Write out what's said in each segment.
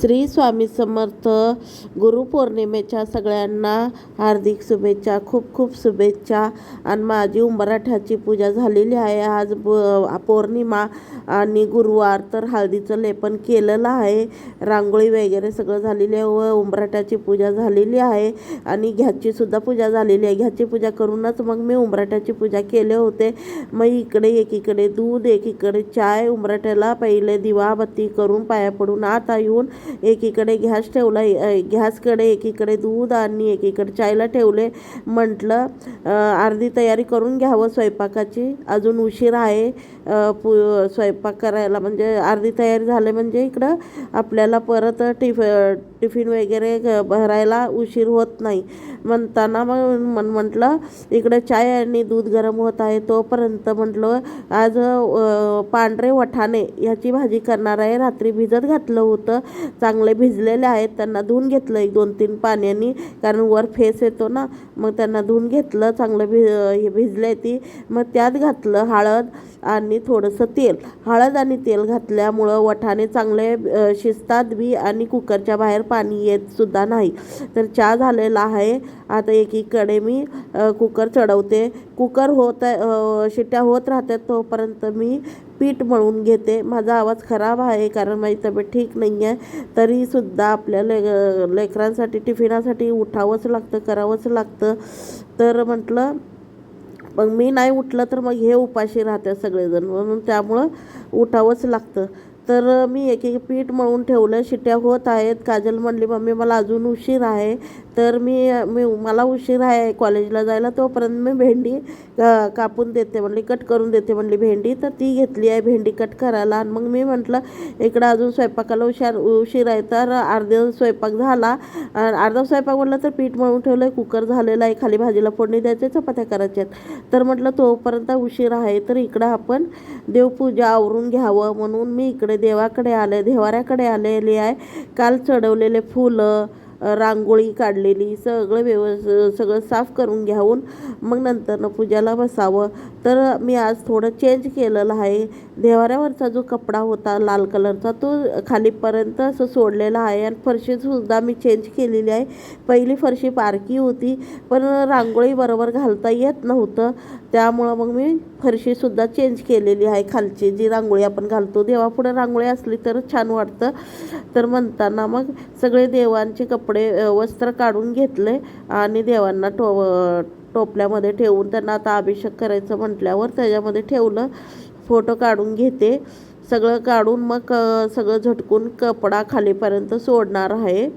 श्री स्वामी समर्थ गुरुपौर्णिमेच्या सगळ्यांना हार्दिक शुभेच्छा खूप खूप शुभेच्छा. आणि माझी उंबराठ्याची पूजा झालेली आहे. आज पौर्णिमा आणि गुरुवार तर हळदीचं लेपन केलेलं आहे. रांगोळी वगैरे सगळं झालेली आहे व उंबराठ्याची पूजा झालेली आहे. आणि घ्याचीसुद्धा पूजा झालेली आहे. घ्याची पूजा करूनच मग मी उंबराठ्याची पूजा केले होते. मग इकडे एकीकडे दूध एकीकडे चाय उंबराठ्याला पहिले दिवाबत्ती करून पाया पडून आत येऊन एकीकडे गॅस ठेवला गॅसकडे एकीकडे दूध आणि एकीकडे चायला ठेवले. म्हटलं अर्धी तयारी करून घ्यावं स्वयंपाकाची. अजून उशीर आहे पु स्वयंपाक करायला. म्हणजे अर्धी तयारी झाली म्हणजे इकडं आपल्याला परत टिफ टिफिन वगैरे भरायला उशीर होत नाही. म्हणताना मग म्हण म्हटलं इकडं चाय आणि दूध गरम होत आहे तोपर्यंत म्हटलं आज पांढरे वठाणे ह्याची भाजी करणार आहे. रात्री भिजत घातलं होतं. चांगले भिजलेले आहेत त्यांना धुवून घेतलं एक दोन तीन पाण्याने. कारण वर फेस येतो ना मग त्यांना धुवून घेतलं चांगलं भि हे भिजले ती. मग त्यात घातलं हळद आणि थोडंसं तेल. हळद आणि तेल घातल्यामुळं वठाणे चांगले शिजतात बी आणि कुकरच्या बाहेर पाणी येत सुद्धा नाही. तर चहा झालेला आहे. आता एकीकडे मी कुकर चढवते. कुकर होत आहे शिट्ट्या होत राहतात तोपर्यंत मी पीठ मळून घेते. माझा आवाज खराब आहे कारण माझी तब्येत ठीक नाही आहे. तरीसुद्धा आपल्या ले लेकरांसाठी टिफिनासाठी उठावंच लागतं करावंच लागतं. तर म्हटलं मग मी नाही उठलं तर मग हे उपाशी राहतात सगळेजण. म्हणून त्यामुळं उठावंच लागतं. तर मी एक एक पीठ मळून ठेवलं. शिट्ट्या होत आहेत. काजल म्हणली मम्मी मला अजून उशीर आहे. तर मी मी मला उशीर आहे कॉलेजला जायला. तोपर्यंत मी भेंडी कापून देते म्हणली कट करून देते म्हणली भेंडी. तर ती घेतली आहे भेंडी कट करायला. आणि मग मी म्हटलं इकडं अजून स्वयंपाकाला उशार उशीर आहे. तर अर्धा स्वयंपाक झाला. अर्धा स्वयंपाक म्हटलं तर पीठ मळून ठेवलं आहे कुकर झालेलं आहे. खाली भाजीला फोडणी द्यायचे चपात्या करायच्या आहेत. तर म्हटलं तोपर्यंत उशीर आहे. तर इकडं आपण देवपूजा आवरून घ्यावं म्हणून मी इकडे देवाकडे आले देवाऱ्याकडे आलेली आहे. काल चढवलेले फुलं रांगोळी काढलेली सगळं व्यवस् सगळं साफ करून घ्यावून मग नंतरनं पूजाला बसावं. तर मी आज थोडं चेंज केलेलं आहे. देवाऱ्यावरचा जो कपडा होता लाल कलरचा तो खालीपर्यंत असं सोडलेला आहे. आणि फरशीसुद्धा मी चेंज केलेली आहे. पहिली फरशी पारकी होती पण रांगोळी बरोबर घालता येत नव्हतं. त्यामुळं मग मी फरशीसुद्धा चेंज केलेली आहे खालची. जी रांगोळी आपण घालतो देवापुढे रांगोळी असली तरच छान वाटतं. तर म्हणताना मग सगळे देवांचे कपडे वस्त्र काढून घेतले आणि देवांना टो टोपल्यामध्ये ठेवून त्यांना आता अभिषेक करायचं म्हटल्यावर त्याच्यामध्ये ठेवलं. फोटो काढून घेते. सगळं काढून मग सगळं झटकून कपडा खालीपर्यंत सोडणार आहे.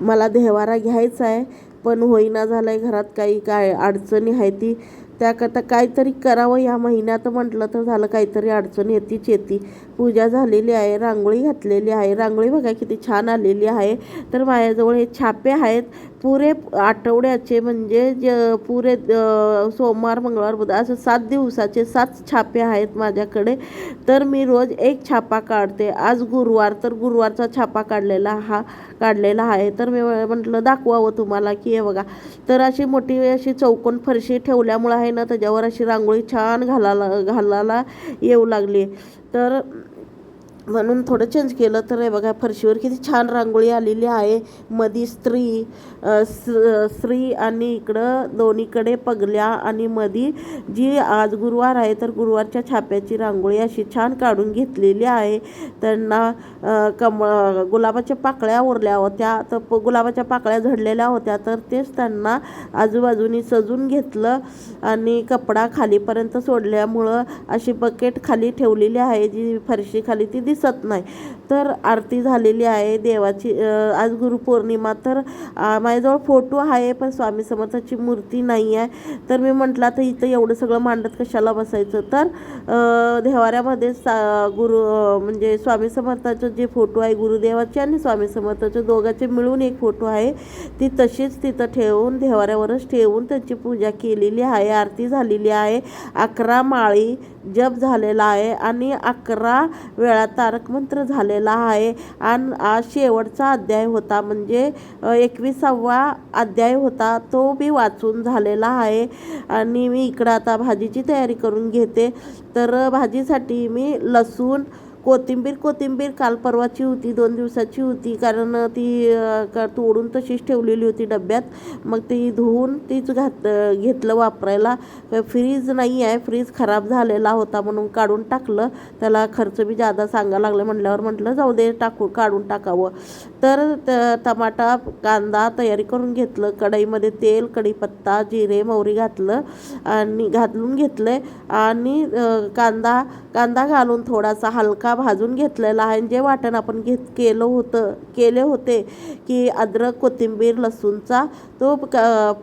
मला देवारा घ्यायचा आहे पण होईना झालं आहे घरात काही काय अडचणी आहे ती त्याकरता काहीतरी करावं या महिन्यात म्हटलं तर झालं. काहीतरी अडचण येतीच येते पूजा झालेली आहे रांगोळी घातलेली आहे. रांगोळी बघा किती छान आलेली आहे. तर माझ्याजवळ हे छापे आहेत. पुरे आठवड्याचे म्हणजे ज पुरे सोमवार मंगळवार बुधवार असं सात दिवसाचे सात छापे आहेत माझ्याकडे. तर मी रोज एक छापा काढते. आज गुरुवार तर गुरुवारचा छापा काढलेला हा. काढलेला आहे. तर मी म्हटलं दाखवावं तुम्हाला की हे बघा. तर अशी मोठी अशी चौकोन फरशी ठेवल्यामुळं आहे ना त्याच्यावर अशी रांगोळी छान घालायला घालायला येऊ लागली. तर म्हणून थोडं चेंज केलं तर हे बघा फरशीवर किती छान रांगोळी आलेली आहे. मधी स्त्री स- स्त्री आणि इकडं दोन्हीकडे पगल्या आणि मधी जी आज गुरुवार आहे तर गुरुवारच्या छाप्याची रांगोळी अशी छान काढून घेतलेली आहे. त्यांना कम गुलाबाच्या पाकळ्या उरल्या होत्या. तर प- गुलाबाच्या पाकळ्या झडलेल्या होत्या तर तेच त्यांना आजूबाजूनी सजून घेतलं आणि कपडा खालीपर्यंत सोडल्यामुळं अशी बकेट खाली ठेवलेली आहे जी फरशी खाली ती दिसत नाही तर आरती झालेली आहे देवाची. आज गुरुपौर्णिमा तर माझ्याजवळ फोटो आहे पण स्वामी समर्थाची मूर्ती नाही आहे. तर मी म्हटलं आता इथं एवढं सगळं मांडत कशाला बसायचं? तर देवाऱ्यामध्ये सा गुरु म्हणजे स्वामी समर्थाचं जे फोटो आहे गुरुदेवाचे आणि स्वामी समर्थाचे दोघांचे मिळून एक फोटो आहे. ती तशीच तिथं ठेवून देवाऱ्यावरच ठेवून त्यांची पूजा केलेली आहे. आरती झालेली आहे. अकरा माळी जप झालेला आहे आणि अकरा वेळा तारक मंत्र झालेला आहे. आणि आज शेवटचा अध्याय होता. म्हणजे अ, एकविसावा अध्याय होता. तो मी वाचून झालेला आहे. आणि मी इकडं आता भाजीची तयारी करून घेते. तर भाजीसाठी मी लसूण कोथिंबीर कोथिंबीर काल परवाची होती दोन दिवसाची होती. कारण ती का तोडून तशीच ठेवलेली होती डब्यात. मग ती धुवून तीच घात घेतलं वापरायला. फ्रीज नाही आहे फ्रीज खराब झालेला होता म्हणून काढून टाकलं. त्याला खर्च बी जादा सांगायला लागलं. म्हटल्यावर म्हटलं जाऊ दे टाकू काढून टाकावं. तर त- टमाटा कांदा तयारी करून घेतलं. कढईमध्ये तेल कढीपत्ता जिरे मोहरी घातलं. आणि घालून घेतलं आणि कांदा कांदा घालून थोडासा हलका भाजून घेतलेला आहे. जे वाटण आपण घेत केलं होतं केले होते की अद्रक कोथिंबीर लसूणचा तो क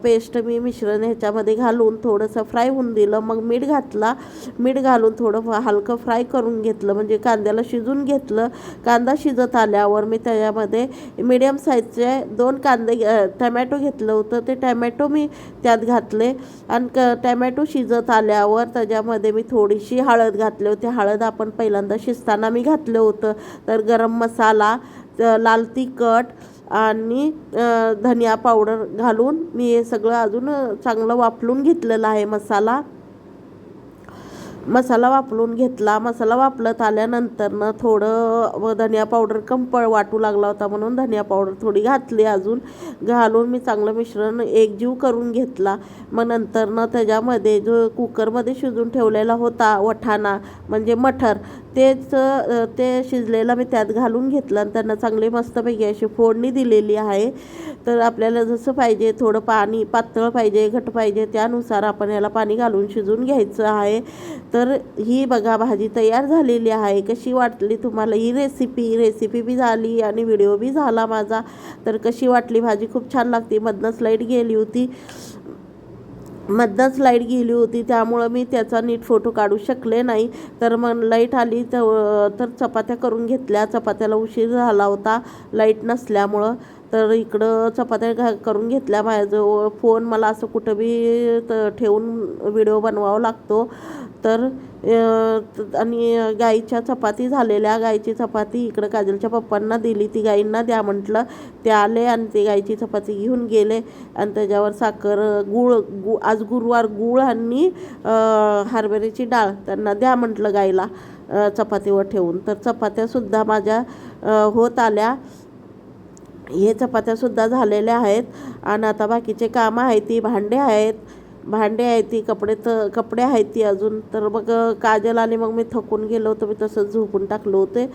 पेस्ट मी मिश्रण ह्याच्यामध्ये घालून थोडंसं फ्राय होऊन दिलं. मग मीठ घातला. मीठ घालून थोडं हलकं फ्राय करून घेतलं. म्हणजे कांद्याला शिजून घेतलं. कांदा शिजत आल्यावर मी त्याच्यामध्ये मिडियम साईजचे दोन कांदे टमॅटो घेतलं होतं. ते टमॅटो मी त्यात घातले. आणि क टमॅटो शिजत आल्यावर त्याच्यामध्ये मी थोडीशी हळद घातली होती. हळद आपण पहिल्यांदा शिजताना मी घातलं होतं. तर गरम मसाला लाल तिखट आणि धनिया पावडर घालून मी हे सगळं अजून चांगलं वापरून घेतलेलं आहे मसाला. मसाला वापरून घेतला. मसाला वापरत आल्यानंतरनं थोडं धनिया पावडर कंपळ वाटू लागला होता म्हणून धनिया पावडर थोडी घातली अजून. घालून मी चांगलं मिश्रण एकजीव करून घेतला. मग नंतरनं त्याच्यामध्ये जो कुकरमध्ये शिजून ठेवलेला होता वठाणा म्हणजे मठर तेच ते शिजलेलं मी त्यात घालून घेतलं आणि त्यांना चांगले मस्तपैकी अशी फोडणी दिलेली आहे. तर आपल्याला जसं पाहिजे थोडं पाणी पातळ पाहिजे घट पाहिजे त्यानुसार आपण याला पाणी घालून शिजून घ्यायचं आहे. तर ही बघा भाजी तयार झालेली आहे. कशी वाटली तुम्हाला ही रेसिपी रेसिपी बी झाली आणि व्हिडिओ बी झाला माझा. तर कशी वाटली? भाजी खूप छान लागते. मधनंच लाइट गेली होती. मधनंच लाइट गेली होती त्यामुळं मी त्याचा नीट फोटो काढू शकले नाही. तर मग लाइट आली तर तर चपात्या करून घेतल्या. चपात्याला उशीर झाला होता लाइट नसल्यामुळं. तर इकडं चपात्या घा करून घेतल्या माझ्याजवळ. फोन मला असं कुठं बी ठेवून व्हिडिओ बनवावा लागतो. तर आणि गाईच्या चपाती झालेल्या गाईची चपाती इकडं काजलच्या पप्पांना दिली. ती गाईंना द्या म्हटलं. ते आले आणि ते गाईची चपाती घेऊन गेले. आणि त्याच्यावर साखर गूळ गु आज गुरुवार गूळ आणि हरभऱ्याची डाळ त्यांना द्या म्हटलं गाईला चपातीवर ठेवून. तर चपात्यासुद्धा माझ्या होत आल्या. हे चपात्यासुद्धा झालेल्या आहेत. आणि आता बाकीचे कामं आहेत ती भांडे आहेत. भांडे आहेत ती कपडे तर कपडे आहेत ती अजून. तर मग काजल आली मग मी थकून गेलो होतो मी तसंच झोपून टाकलो होते.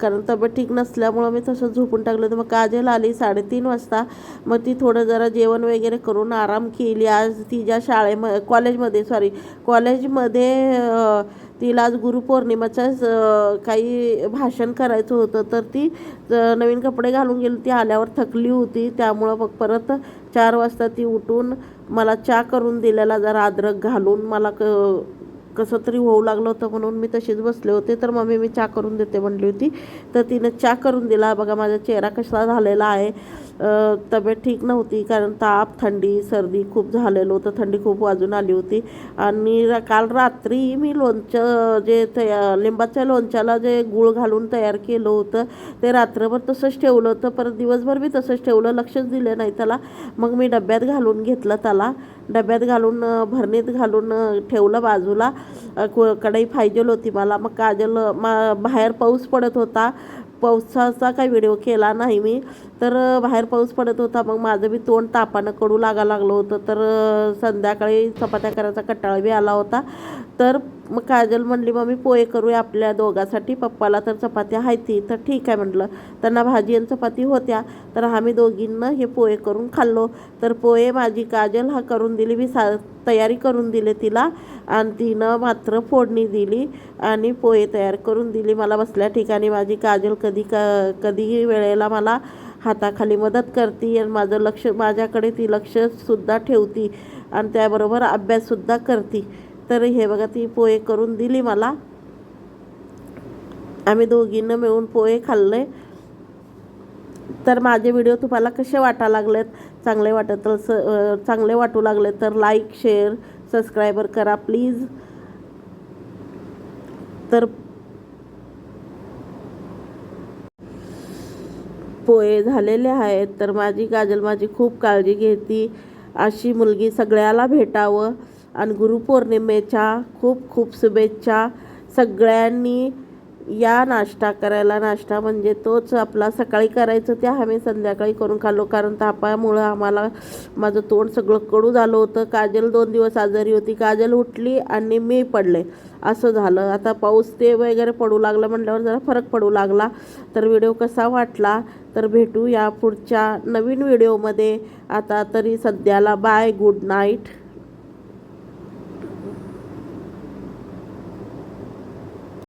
कारण तब्येत ठीक नसल्यामुळं मी तसंच झोपून टाकलं होतं. मग काजल आली साडेतीन वाजता. मग ती थोडं जरा जेवण वगैरे करून आराम केली. आज तिच्या शाळेम कॉलेजमध्ये सॉरी कॉलेजमध्ये तिला आज गुरुपौर्णिमाचं काही भाषण करायचं होतं. तर ती नवीन कपडे घालून गेली. ती आल्यावर थकली होती. त्यामुळं मग परत चार वाजता ती उठून मला चहा करून दिलेला जरा अद्रक घालून मला क कसं तरी होऊ लागलं होतं म्हणून मी तशीच बसले होते. तर मम्मी मी चहा करून देते म्हणली होती. तर तिनं चहा करून दिला. बघा माझा चेहरा कसा झालेला आहे. तब्येत ठीक नव्हती कारण ताप थंडी सर्दी खूप झालेलं होतं. थंडी खूप वाजून आली होती. आणि काल रात्री मी लोणचं जे तया लिंबाच्या लोणच्याला जे गूळ घालून तयार केलं होतं ते रात्रभर तसंच ठेवलं होतं. परत दिवसभर मी तसंच ठेवलं. लक्षच दिलं नाही त्याला. मग मी डब्यात घालून घेतलं त्याला. डब्यात घालून भरणीत घालून ठेवलं बाजूला. अ, कढई पाहिजे होती मला. मग काजल मा बाहेर पाऊस पडत होता. पावसाचा काही व्हिडिओ केला नाही मी. तर बाहेर पाऊस पडत होता. मग माझं बी तोंड तापानं कडू लागा लागलं होतं. तर संध्याकाळी चपात्या करायचा कटाळा बी आला होता. तर मग काजल म्हणली मग मी पोहे करूया आपल्या दोघासाठी. पप्पाला तर चपात्या हायती तर ठीक आहे म्हटलं. त्यांना भाजी आणि चपाती होत्या. तर आम्ही दोघींना हे पोहे करून खाल्लो. तर पोहे माझी काजल हा करून दिली. मी सा तयारी करून दिले तिला. आणि तिनं मात्र फोडणी दिली आणि पोहे तयार करून दिली मला बसल्या ठिकाणी. माझी काजल कधी क कधीही वेळेला मला हाताखाली मदत करते आणि माझं लक्ष माझ्याकडे ती लक्षसुद्धा ठेवती आणि त्याबरोबर अभ्याससुद्धा करते. तर हे बघा ती पोहे करून दिली मला. आम्ही दोघींना मिळून पोहे खाल्ले. तर माझे व्हिडिओ तुम्हाला कसे वाटा लागलेत चांगले वाटत तर चांगले वाटू लागले तर लाईक शेअर सबस्क्रायबर करा प्लीज तर पोहे झालेले आहेत तर माझी काजल माझी खूप काळजी घेते. अशी मुलगी सगळ्याला भेटावं. आणि गुरुपौर्णिमेच्या खूप खूप शुभेच्छा सगळ्यांनी. या नाश्ता करायला नाश्ता म्हणजे तोच आपला सकाळी करायचं ते आम्ही संध्याकाळी करून खाल्लो. कारण तापामुळं आम्हाला माझं तोंड सगळं कडू झालं होतं. काजल दोन दिवस आजारी होती. काजल उठली आणि मी पडले. असं झालं. आता पाऊस ते वगैरे पडू लागलं म्हटल्यावर जरा फरक पडू लागला. तर व्हिडिओ कसा वाटला? तर भेटू या पुढच्या नवीन व्हिडिओमध्ये. आता तरी सध्याला बाय. Good night.